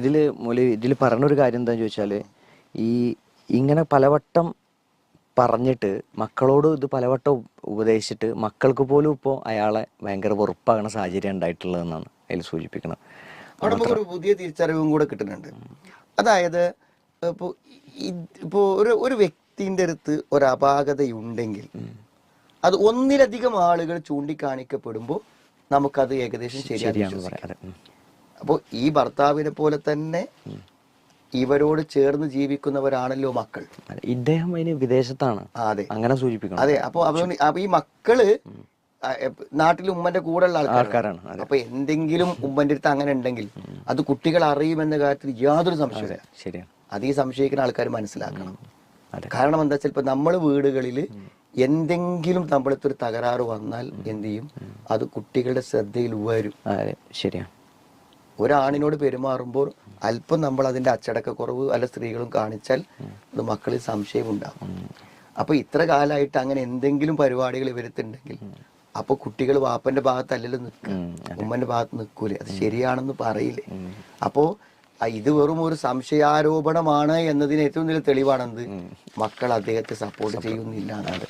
ഇതിൽ മൊലി ഇതിൽ പറഞ്ഞൊരു കാര്യം എന്താണെന്ന് ചോദിച്ചാൽ ഈ ഇങ്ങനെ പലവട്ടം പറഞ്ഞിട്ട് മക്കളോട് ഇത് പലവട്ടം ഉപദേശിച്ചിട്ട് മക്കൾക്ക് പോലും ഇപ്പോൾ അയാളെ ഭയങ്കര വെറുപ്പാകുന്ന സാഹചര്യം ഉണ്ടായിട്ടുള്ളതെന്നാണ് അതിൽ സൂചിപ്പിക്കുന്നത് അവിടെ നമുക്കൊരു പുതിയ തിരിച്ചറിവും കൂടെ കിട്ടുന്നുണ്ട്. അതായത് ഇപ്പോൾ ഇപ്പോൾ ഒരു ഒരു വ്യക്തിന്റെ അടുത്ത് ഒരു അപാകതയുണ്ടെങ്കിൽ അത് ഒന്നിലധികം ആളുകൾ ചൂണ്ടിക്കാണിക്കപ്പെടുമ്പോൾ നമുക്കത് ഏകദേശം ശരിയാണ് പറയാം. അപ്പോൾ ഈ ഭർത്താവിനെ പോലെ തന്നെ ഇവരോട് ചേർന്ന് ജീവിക്കുന്നവരാണല്ലോ മക്കൾ. ഇദ്ദേഹം അതിന് വിദേശത്താണ്. അതെ. അങ്ങനെ സൂചിപ്പിക്കണം. അതെ അപ്പൊ അതുകൊണ്ട് അപ്പൊ ഈ മക്കൾ നാട്ടിൽ ഉമ്മന്റെ കൂടെ ഉള്ള ആൾക്കാരാണ് അപ്പൊ എന്തെങ്കിലും ഉമ്മന്റെ അടുത്ത് അങ്ങനെ ഉണ്ടെങ്കിൽ അത് കുട്ടികൾ അറിയുമെന്ന കാര്യത്തിൽ യാതൊരു സംശയമില്ല ശരിയാണ്. അത് ഈ സംശയിക്കുന്ന ആൾക്കാർ മനസ്സിലാക്കണം. കാരണം എന്താ വെച്ചാൽ ഇപ്പൊ നമ്മൾ വീടുകളിൽ എന്തെങ്കിലും നമ്മളത്തെ ഒരു തകരാറ് വന്നാൽ എന്ത് ചെയ്യും? അത് കുട്ടികളുടെ ശ്രദ്ധയിൽ വരും. ശരിയാണ്. ഒരാണിനോട് പെരുമാറുമ്പോൾ അല്പം നമ്മൾ അതിന്റെ അച്ചടക്കക്കുറവ് അല്ല സ്ത്രീകളും കാണിച്ചാൽ അത് മക്കളിൽ സംശയം ഉണ്ടാകും. അപ്പൊ ഇത്ര കാലമായിട്ട് അങ്ങനെ എന്തെങ്കിലും പരിപാടികൾ ഇവരുത്തുണ്ടെങ്കിൽ അപ്പൊ കുട്ടികൾ വാപ്പന്റെ ഭാഗത്തല്ലല്ലോ നിൽക്കുക. ഉമ്മന്റെ ഭാഗത്ത് നിൽക്കൂലേ. അത് ശരിയാണെന്ന് പറയില്ലേ. അപ്പോ ഇത് വെറും ഒരു സംശയാരോപണമാണ് എന്നതിന് ഏറ്റവും വലിയ തെളിവാണെന്ത്? മക്കൾ അദ്ദേഹത്തെ സപ്പോർട്ട് ചെയ്യുന്നില്ല എന്നാണ്.